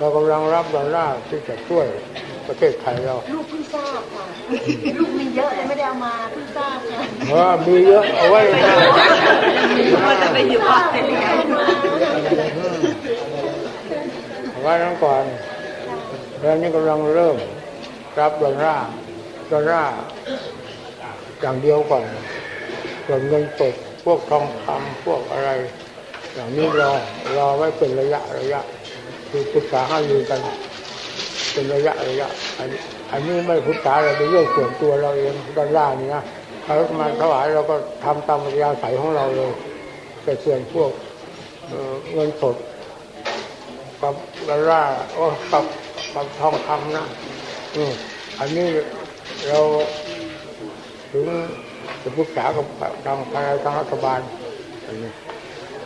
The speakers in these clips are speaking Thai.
เรากำลังรับดอลลาร์ที่จะช่วยประเทศไทยเรา ลูกเพิ่งทราบค่ะ ลูกมีเยอะเลยไม่ได้เอามาเพิ่งทราบค่ะเออมีเยอะเอาไว้เลยนะมันจะไปอยู่บ้านเป็นยังไงเอาไว้นั้นก่อนแล้วนี่กำลังเริ่มรับดอลลาร์ดอลลาร์อย่างเดียวก่อนส่วนเงินสดพวกทองคำพวกอะไร อย่างนี้รอรอไว้เป็นระยะระยะ คือปรึกษาหารือกัน เป็นระยะระยะอันนี้ไม่ปรึกษาเราเป็นเรื่องส่วนตัวเราเองดอลลาร์นี่นะเขามาถวายเราก็ทำตามปัญญาใสของเราเลยแต่ส่วนพวกเงินสดกับดอลลาร์โอ้กับกับทองคำนะอืมอันนี้เราถึงจะปรึกษากับทางทางทางรัฐบาลอันนี้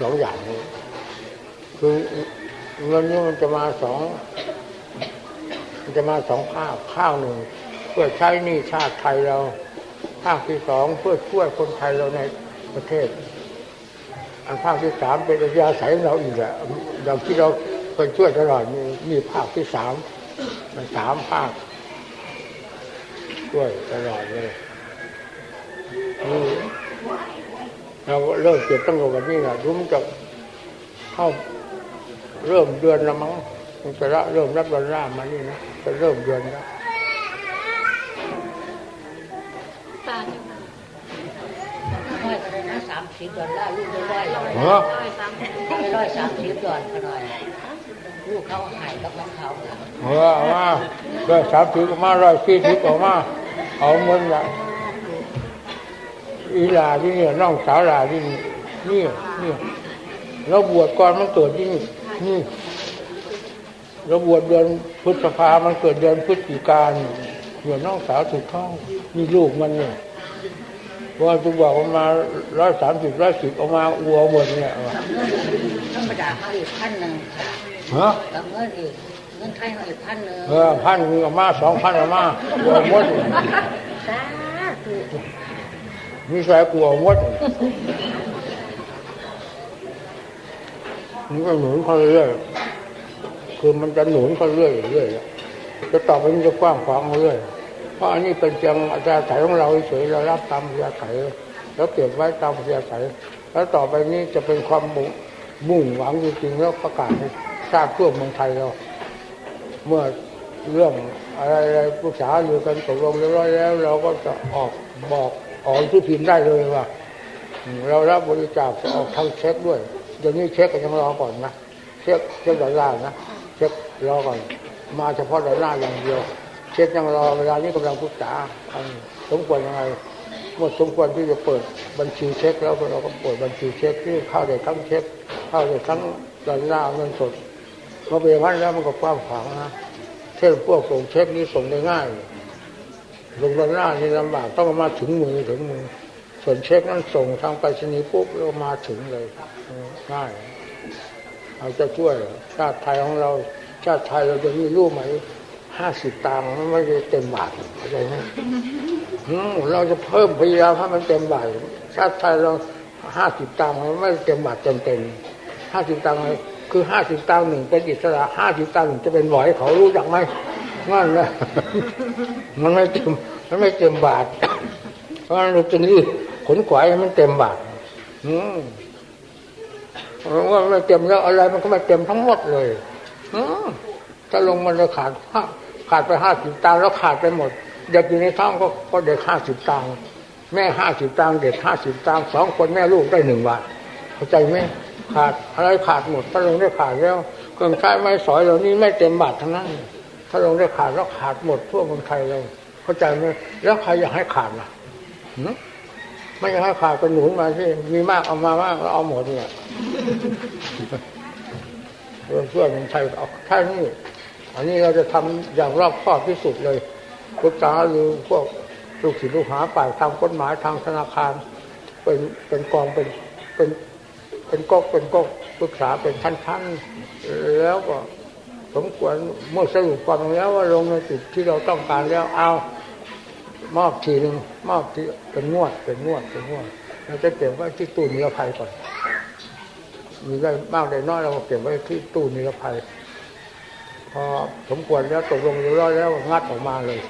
สองอย่างนี้คือ เงินนี้มันจะมาสองมันจะมาสองภาคภาคหนึ่ง เพื่อใช้หนี้ชาติไทยเราภาคที่สองเพื่อช่วยคนไทยเราในประเทศ อันภาคที่สามเป็นยาศัยเราอีกแหละอย่างที่เราเคยช่วยตลอดมีมีภาคที่สามมันสามภาคช่วยตลอดเลยเราเริ่มเก็บตั้งแต่วันนี้นะรู้มันจะเข้า เริ่มเดือนละมั้งมันจะละเริ่มรับดอลลาร์มานี่นะจะเริ่มเดือนแล้วตาจังร้อยก็ได้นะสามสิบดอลลาร์ลูกได้ร้อยเลยเหรอร้อยสามสิบได้ร้อยสามสิบดอลก็ร้อยลูกเขาหายกับของเขาค่ะเออเอามาร้อยสามสิบออกมาร้อยสี่สิบออกมาเอาเงินละอีหลาที่เนี่ยน้องสาวหลาที่นี่นี่นี่เราบวชก่อนมันเกิดที่นี่นี่ เราบวชเดือนพฤษภามันเกิดเดือนพฤศจิกายนเดือนน้องสาวถูกท้องนี่ลูกมันเนี่ยเพราะว่าตัวบอกว่ามาร้อยสามสิบร้อยสิบออกมาอัวหมดเนี่ยเอากับเงินธรรมดาเขาอีกพันหนึ่งฮะกับเงินอีกเงินไทยเขาอีกพันหนึ่งเออพันหนึ่งออกมาสองพันออกมาอัวหมดสาธุมีสายกลัวหมด มันก็หนุนเขาเรื่อยๆคือมันจะหนุนเขาเรื่อยๆเรื่อยจะต่อไปมันจะกว้างขวางมาเรื่อยเพราะอันนี้เป็นเพียงอาจารย์สายของเราเฉยเรารับตามอาจารย์สายแล้วเก็บไว้ตามอาจารย์สายแล้วต่อไปนี้จะเป็นความมุ่งมุ่งหวังจริงๆแล้วประกาศให้ทราบทั่วเมืองไทยเราเมื่อเรื่องอะไรๆปรึกษาอยู่กันตกลงเรียบร้อยแล้ว เราก็จะออกบอกออกที่พิมพ์ได้เลยว่า เรารับบริจาคออกทางเช็คด้วย เดี๋ยวนี้เช็คก็ยังรอก่อนนะเช็คเช็คดอลลาร์นะเช็ครอก่อน มาเฉพาะดอลลาร์อย่างเดียว เช็คยังรอเวลานี้กำลังปรึกษาสมควรยังไงเมื่อสมควรที่จะเปิดบัญชีเช็คแล้วเราก็เปิดบัญชีเช็คที่เข้าได้ทั้งเช็คเข้าได้ทั้งดอลลาร์เงินสดเป็นอย่างนั้นแล้วมันก็กว้างขวางนะเช่นพวกส่งเช็คนี้ส่งได้ง่ายลงดอลลาร์นี่ลำบากต้องมาถึงมือถึงมือส่วนเช็คนั้นส่งทางไปรษณีย์ปุ๊บเรามาถึงเลย ง่ายเราจะช่วย ชาติไทยของเรา ชาติไทยเราจะมีรู้ไหมห้าสิบตังค์มันไม่ได้เต็มบาทเข้าใจไหมอืมเราจะเพิ่มพยายามให้มันเต็มบาทชาติไทยเราห้าสิบตังค์มันไม่เต็มบาทเต็มเต็มห้าสิบตังค์คือห้าสิบตังค์หนึ่งเป็นอิสระห้าสิบตังค์หนึ่งจะเป็นหวอยเขารู้จักไหมนั่นแหละมันไม่เต็มมันไม่เต็มบาทเพราะฉะนั้นเราจะรีบขนขวายให้มันเต็มบาท อืมเพราะ ว่าไม่เต็มแล้วอะไรมันก็ไม่เต็มทั้งหมดเลยอถ้าลงมันจะขาดห้าขาดไปห้าสิบตังค์แล้วขาดไปหมดเด็กอยู่ในท้องก็ก็เด็กห้าสิบตังค์แม่ห้าสิบตังค์เด็กห้าสิบตังค์สองคนแม่ลูกได้หนึ่งบาทเข้าใจไหมขาดอะไรขาดหมดถ้าลงได้ขาดแล้วเครื่องใช้ไม้สอยเหล่านี้ไม่เต็มบาททั้งนั้น ถ้าลงได้ขาดแล้วขาดหมดทั่วเมืองไทยเลย เข้าใจไหมแล้วใครอยากให้ขาดล่ะไม่อยากให้ขาดก็หนุนมาที่มีมากเอามามากแล้วเอาหมดเนี่ย เพื่อเพื่อเมืองไทยเอาแค่นี้อันนี้เราจะทำอย่างรอบคอบที่สุดเลยปรึกษาหรือพวกลูกศิษย์ลูกหาฝ่ายทางกฎหมายทางธนาคาร เป็นเป็นกองเป็นเป็นเป็นก๊กเป็นก๊กปรึกษาเป็นชั้นๆแล้วก็สมควรเมื่อสรุปความแล้วว่าลงในจุดที่เราต้องการแล้วเอามอบทีหนึ่งมอบทีเป็นงวดเป็นงวดเป็นงวดเราจะเก็บไว้ที่ตู้นิรภัยก่อน มีได้มากได้น้อยเราก็เก็บไว้ที่ตู้นิรภัย พอสมควรแล้วตกลงอยู่ร้อยแล้วงัดออกมาเลย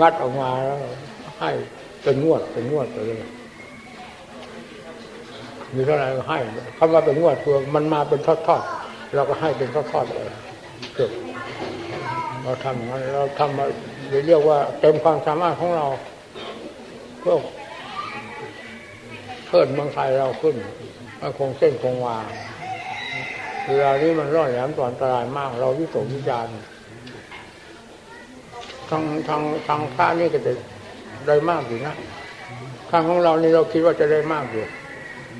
งัดออกมาแล้วให้เป็นงวดเป็นงวดไปเลยมีเท่าไหร่ก็ให้คำว่าเป็นงวดคือมันมาเป็นทอดๆเราก็ให้เป็นทอดๆไปเกือบเราทำงั้นเราทำมาเรียกว่าเต็มความสามารถของเราเพื่อเพิ่มเมืองไทยเราขึ้น มันคงเส้นคงวาเวลานี้มันร้อนแหลมตอนตรายมาก เราวิตกวิจารณ์ทางทางทางพระนี่ก็จะได้มากอยู่นะทางของเรานี่เราคิดว่าจะได้มากอยู่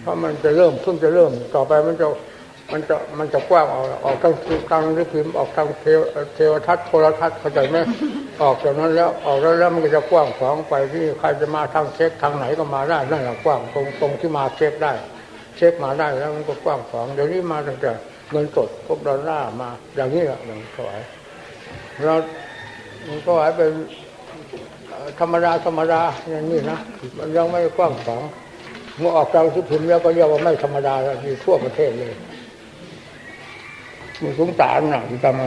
เพราะมันจะเริ่มเพิ่งจะเริ่ม ต่อไปมันจะมันจะมันจะกว้างออกออกทางทางนิพิมพ์ออกทางเทวเทวทัศน์โทรทัศน์เข้าใจไหมออกจากนั้นแล้วออกแล้วแล้วมันก็จะกว้างขวางไปที่ใครจะมาทางเช็คทางไหนก็มาได้นั่นแหละกว้างตรงตรงที่มาเช็คได้ เช็คมาได้แล้วมันก็กว้างขวางเดี๋ยวนี้มาตั้งแต่เงินสดพวกดอลลาร์มา อย่างนี้แหละอย่างถวายเราถวายเป็นธรรมดาธรรมดาอย่างนี้นะมันยังไม่กว้างขวางเมื่อออกจากสุพิมพ์แล้วก็เรียกว่าไม่ธรรมดาแล้วมีทั่วประเทศเลยมันสงสารนะที่ทำไม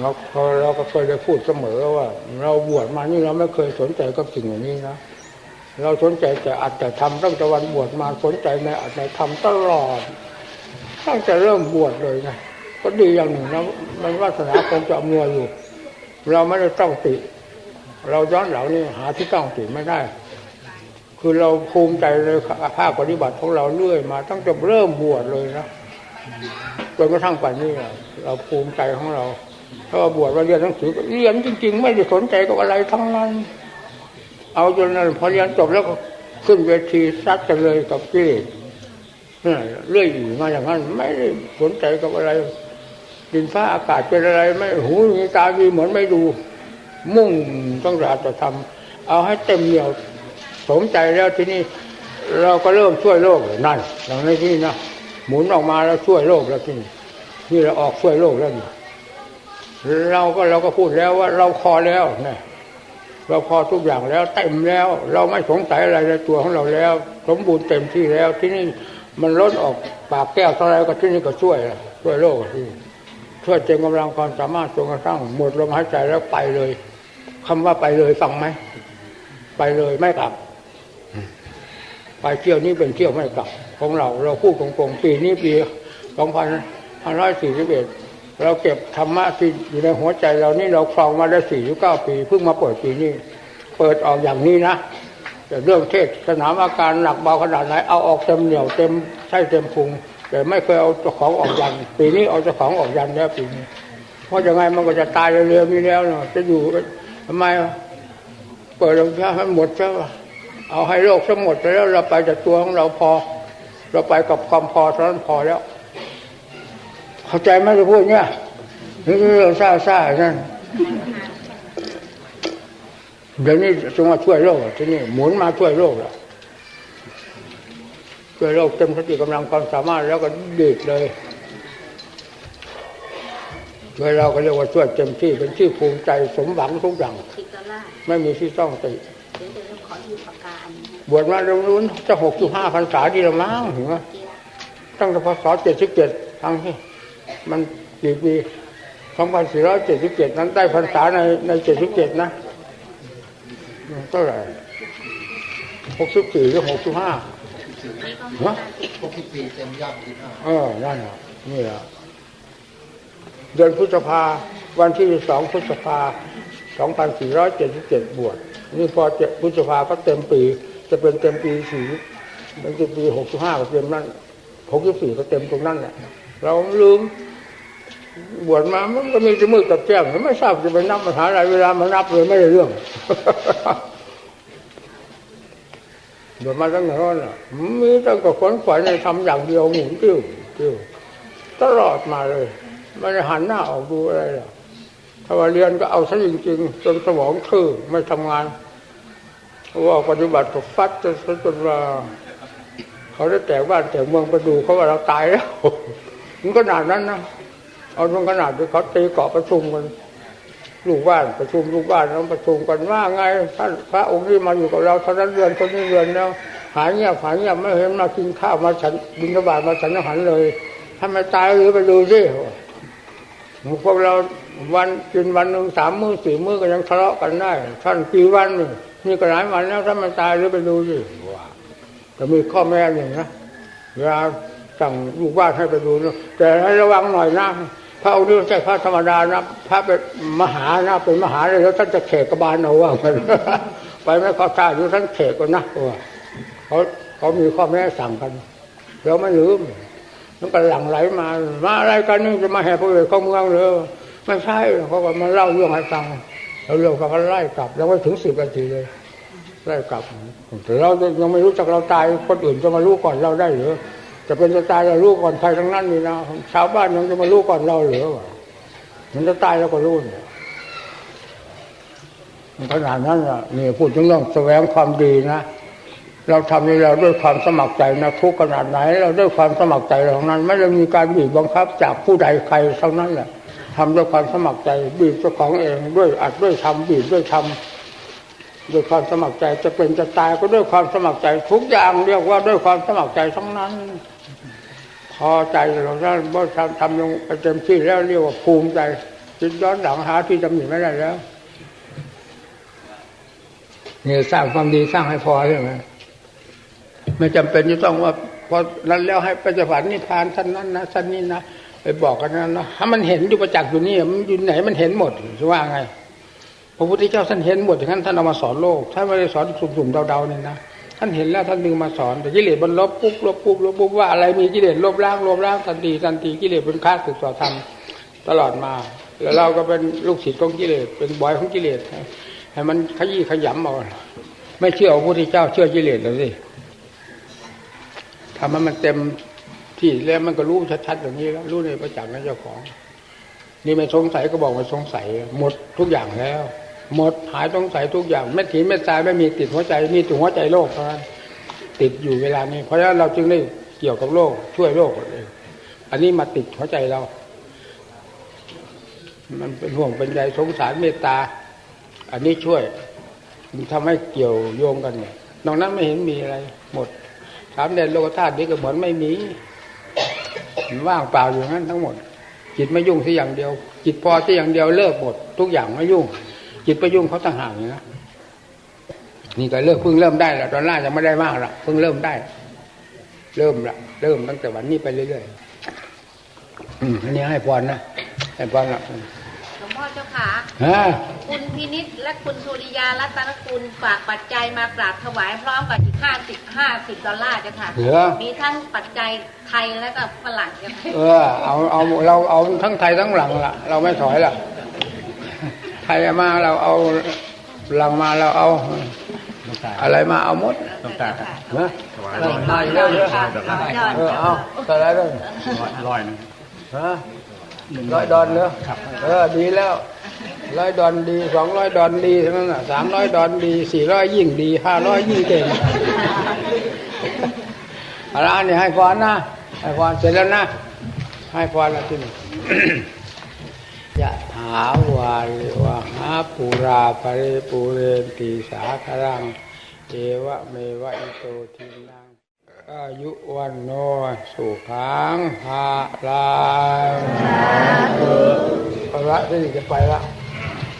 เราเราก็เคยได้พูดเสมอว่า เราบวชมานี่เราไม่เคยสนใจกับสิ่งอย่างนี้นะ เราสนใจแต่อัตแต่ทำตั้งแต่วันบวชมาสนใจในอัตแต่ทำตลอดตั้งแต่เริ่มบวชเลยนะก็ดีอย่างหนึ่งนะมันวาสนาคงจะอำนวยอยู่ เราไม่ได้ต้องติ เราย้อนเหล่านี้หาที่ต้องติไม่ได้ คือเราภูมิใจเลยภาคปฏิบัติของเราเรื่อยมา ตั้งแต่เริ่มบวชเลยนะจนกระทั่งปัจจุบันเราภูมิใจของเราถ้าบวชว่าเรียนหนังสือเรียนจริง ๆ ไม่ได้สนใจกับอะไรทั้งนั้น เอาจนนั้นพอเรียนจบแล้วก็ขึ้นเวทีซัดกันเลยกับกิเลสนี่เรื่อยมาอย่างนั้น ไม่ได้สนใจกับอะไร ดินฟ้าอากาศเป็นอะไร ไม่หูมีตามีเหมือนไม่ดู มุ่งต้องกาจะทำเอาให้เต็มเหนียวสมใจแล้วทีนี้เราก็เริ่มช่วยโลกนั่นอย่างในที่นะหมุนออกมาแล้วช่วยโลกแล้วที่นี่นี่เราออกช่วยโลกแล้วนี่เราก็เราก็พูดแล้วว่าเราพอแล้วนะ เราพอทุกอย่างแล้วเต็มแล้ว เราไม่สงสัยอะไรในตัวของเราแล้ว สมบูรณ์เต็มที่แล้วที่นี่มันล้นออกปากแก้วเท่าไรก็ที่นี่ก็ช่วยช่วยโลกที่ช่วยเต็มกำลังความสามารถจนกระทั่งหมดลมหายใจแล้วไปเลยคำว่าไปเลยฟังไหมไปเลยไม่กลับ ไปเที่ยวนี้เป็นเที่ยวไม่กลับ ของเรา เราพูดตรงๆปีนี้ปีสองพันห้าร้อยสี่สิบเอ็ด เราเก็บธรรมะที่อยู่ในหัวใจเรานี่เราครองมาได้สี่สิบเก้าปีเพิ่งมาเปิดปีนี้ เปิดออกอย่างนี้นะแต่เรื่องเทศสนามอาการหนักเบาขนาดไหนเอาออกเต็มเหนียวเต็มใช่เต็มพุงแต่ไม่เคยเอาเจ้าของออกยัน ปีนี้เอาเจ้าของออกยันแล้วปีนี้ เพราะยังไงมันก็จะตายเร็วๆนี้แล้วเนาะจะอยู่ทำไมเปิดเราให้หมดซะเอาให้โลกทั้งหมดไปแล้วเราไปจากตัวของเราพอ เราไปกับความพอเท่านั้นพอแล้ว เข้าใจไหมจะพูดเนี่ยนี่เรื่องซ่าซ่านั่นเดี๋ยวนี้จงมาช่วยโลกที่นี่หมุนมาช่วยโลกแล้วช่วยโลกเต็มสติกำลังความสามารถแล้วก็ดีดเลยช่วยเราก็เรียกว่าช่วยเต็มที่เป็นที่ภูมิใจสมหวังทุกอย่างสิบดอลลาร์ไม่มีที่ต้องติดบวชมาเร็วนู้นจะหกจุดห้าพรรษาดีละมั้งถึงว่าตั้งแต่พศเจ็ดสิบเจ็ดทั้งที่ มันกี่ปีสองพันสี่ร้อยเจ็ดสิบเจ็ดนั้นได้พรรษาในในเจ็ดสิบเจ็ดนะเท่าไหร่หกสิบสี่หรือหกสิบห้าฮะพวกที่ปีเต็มย่างที่าเออนั่นน่ะนี่แหละเดือนพฤษภาวันที่สองพฤษภาสองพันสี่ร้อยเจ็ดสิบเจ็ดบวชนี่พอเจ็ดพฤษภาก็เต็มปี จะเป็นเต็มปีสี่มันปีหกสิบห้าก็เต็มนั่นหกสิบสี่ก็เต็มตรงนั้นแหละ เราลืมบวชมามันก็มีแต่มือกับแจ้งไม่ทราบจะไปนับมหาอะไรเวลามานับเลยไม่ได้เรื่องบวชมาตั้งแต่นั้นน่ะมีตั้งแต่ขนขวายในทำอย่างเดียวหมุนติ้วติ้วตลอดมาเลยไม่ได้หันหน้าออกดูอะไรหรอกถ้าว่าเรียนก็เอาซะจริงๆจนสมองทื่อไม่ทำงานว่าปฏิบัติก็ฟัดจนจนว่าเขาได้แต่บ้านแต่เมืองไปดูเขาว่าเราตายแล้ว มันขนาดนั้นนะเอาตรงขนาดที่เขาตีเกาะประชุมกันลูกบ้านประชุมลูกบ้านแล้วประชุมกันว่าไงท่านพระองค์นี้มาอยู่กับเราเท่านั้นเดือนคนนี้เดือนแล้วหายเงียบหายเงียบไม่เห็นมากินข้าวมาฉันบิณฑบาตมาฉันอาหารเลยถ้าไมตายหรือไปดูสิพวกเราวันกินวันหนึ่งสามมื้อสี่มื้อก็ยังทะเลาะกันได้ ท่านกี่วันนี่นี่ก็หลายวันแล้วถ้าไม่ตายหรือไปดูสิว่าก็มีข้อแม้อย่งนะเวลา สั่งลูกบ้านให้ไปดูนะแต่ให้ระวังหน่อยนะพระองค์นี้ไม่ใช่พระธรรมดานะพระเป็นมหานะเป็นมหาเลยแล้วท่านจะเขกกบาลเอาว่ามันไปไม่เข้าท่าอยู่ท่านเขกก็นะว่าเขาเขามีข้อแม้สั่งกันเราไม่ลืมมันก็หลั่งไหลมามาอะไรกันนี่จะมาแห่พระเวทเข้าเมืองเลยไม่ใช่เขาก็มาเล่าเรื่องให้ฟังเราเรื่องก็ไล่กลับยังไม่ถึงสิบนาทีเลยไล่กลับแต่เรายังไม่รู้จักเราตายคนอื่นจะมารู้ก่อนเราได้หรือ จะเป็นจะตายเรารู้ก่อนใครทั้งนั้นนี่นะชาวบ้านยังจะมารู้ก่อนเราหรือวะมันจะตายแล้วก็รู้เนี่ยขนาดนั้นอะนี่พูดถึงเรื่องแสวงความดีนะเราทำนี่เราด้วยความสมัครใจนะทุกขนาดไหน เราด้วยความสมัครใจเราทั้งนั้น ไม่ได้มีการบีบบังคับจากผู้ใดใครเท่านั้นแหละทำด้วยความสมัครใจบีบเจ้าของเองด้วยอัดด้วยทำบีบด้วยทำด้วยความสมัครใจจะเป็นจะตายก็ด้วยความสมัครใจทุกอย่างเรียกว่าด้วยความสมัครใจทั้งนั้น พอใจเราถ้าเมื่อทำทำลงไปเต็มที่แล้วเรียกว่าภูมิใจจิตย้อนหลังหาที่ตำหนิไม่ได้แล้วเนี่ยสร้างความดีสร้างให้พอใช่ไหมไม่จำเป็นจะต้องว่าพอนั้นแล้วให้ไปสวรรค์นิพพานท่านนั้นนะท่านนี้นะไปบอกกันนั้นนะถ้ามันเห็นอยู่ประจักษ์อยู่นี่มันอยู่ไหนมันเห็นหมดจะว่าไงพระพุทธเจ้าท่านเห็นหมดอย่างนั้นท่านเอามาสอนโลกท่านไม่ได้สอนสุ่มๆเดาๆนี่นะานเห็นแล้วท่านดึงมาสอนแต่กิเลสมันลบปุ๊บลบปุ๊บลบปุ๊บว่าอะไรมีกิเลสลบล้างลบล้างทันทีทันทีกิเลสเป็นข้าศึกต่อธรรมตลอดมา แล้วเราก็เป็นลูกศิษย์ของกิเลสเป็นบอยของกิเลสให้มันขยี้ขยำเอาไม่เชื่อพระพุทธเจ้าเชื่อกิเลสเลยสิทำให้มันเต็มที่แล้วมันก็รู้ชัดๆอย่างนี้แล้วรู้ในประจักษ์ในเจ้าของ นี่ไม่สงสัยก็บอกว่าสงสัย หมดทุกอย่างแล้ว หมดหายสงสัยทุกอย่างเม็ดหินเม็ดทรายไม่มีติดหัวใจมีแตัวหัวใจโลกเท่านั้นติดอยู่เวลานี้ เพราะฉะนั้นเราจึงได้เกี่ยวกับโลก ช่วยโลกเองอันนี้มาติดหัวใจเรา มันเป็นห่วงเป็นใยสงสารเมตตา อันนี้ช่วยมันทำให้เกี่ยวโยงกันเนี่ยนอกนั้นไม่เห็นมีอะไร หมดสามเด่นโลกธาตุนี้ก็เหมือนไม่มีมว่างเปล่าอยู่นั้นทั้งหมด จิตไม่ยุ่งที่อย่างเดียว จิตพอที่อย่างเดียวเลิกหมด ทุกอย่างไม่ยุ่ง จิตไปยุ่งเขาต่างหากอย่างนะนี่ก็เลิกเพิ่งเริ่มได้แล้วตอนแรกยังไม่ได้มากหรอกเพิ่งเริ่มได้ เริ่มละเริ่มตั้งแต่วันนี้ไปเรื่อยๆอืมอันนี้ให้พรนะให้พรละหลวงพ่อเจ้าค่ะฮะคุณพินิษและคุณสุริยารัตนคุณฝากปัจจัยมากราบถวายพร้อมกับอีกห้าสิบห้าสิบดอลลาร์เจ้าค่ะเหลือมีทั้งปัจจัยไทยและก็ฝรั่งเจ้าค่ะเออเอาเอาเราเอาทั้งไทยทั้งหลังละเราไม่ถอยละ ไทยมาเราเอาหลังมาเราเอา อะไรมาเอาหมดนะมาอีกแล้วเยอะเออเอาแต่ละเรื่องร้อยหนึงฮะร้อยดอนเนอะเออดีแล้วร้อยดอนดีสองร้อยดอนดีทั้งนั้นอะสามร้อยดอนดีสี่ร้อยยิ่งดีห้าร้อยยิ่งเก่งเอะไรนี่ให้พรนะให้พรเสร็จแล้วนะให้พรแล้วที่นี่ยะถาวาลิวะหาปูราปริปูเรนติสาครังเอวะเมวะอิโตทินังอายุวันโนสุขังภาลังเอาละที่นี่จะไปละ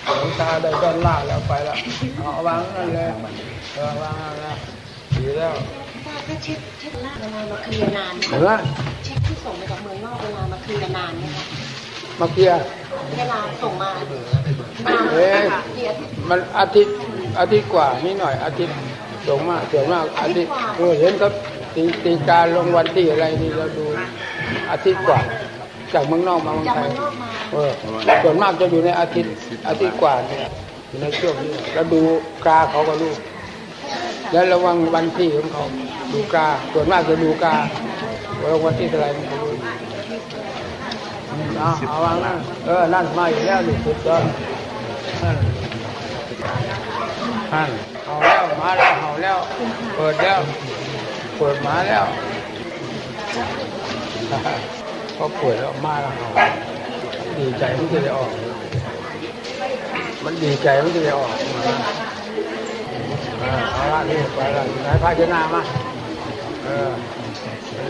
หลวงตาได้ต้นล่าแล้วไปละเอาวางนั่นเลยเออวางนั่นนะดีแล้วถ้าเช็คเช็คล่าเวลามาเคลียร์นานไหมเห็นไหมเช็คที่ส่งมาจากเมืองนอกเวลามาเคลียร์นานไหมคะ มาเคลียร์เวลาส่งมานานไหมเอ๊ะคะเคลียร์มันอาทิตย์อาทิตย์กว่านิดหน่อยอาทิตย์ส่งมากส่วนมากอาทิตย์เออเห็นเขาตีตีการลงวันที่อะไรนี่เราดูอาทิตย์กว่า จากเมืองนอกมาเมืองจากไทเมืยองนอกมาเออส่วนมากจะอยู่ในอาทิตย์อาทิตย์กว่าเนี่ยอยู่ในช่วงนี้แล้วดูกาเขาก็รู้แล้วระวังวันที่ของเขาดูกาส่วนมากจะดูกาว่าวันที่เท่าไหรมันก็รู้อืม เอาเอาวางนั่นเออนั่นมาอีกแล้วนี่สุดยอดนั่นนั่นเอาแล้วมาแล้วเอาแล้ว เปิดแล้ว เปิดมาแล้วพอเปิดแล้วมาแล้วเอาดีใจมันจะได้ออก มันดีใจมันจะได้ออกเอาละนี่ไปละไหนพาชนะมาเออ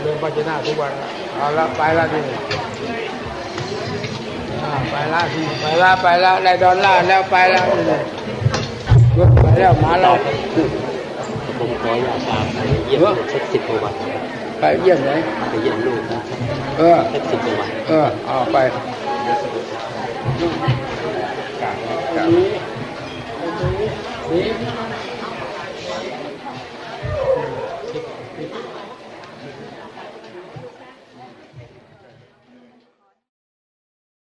เรื่องปัจจุบันทุกวันเอาละไปละนี่ ไปละทีนี้ไปละไปละได้ดอลลาร์แล้วไปละทีนี้ยกไปแล้วมาแล้วผมขออยากตามไปเยี่ยมสักสิบกว่าวันไปเยี่ยมไหนไปเยี่ยมลูกนะเออสักสิบกว่าวันเออเอาไปกราบกราบนี่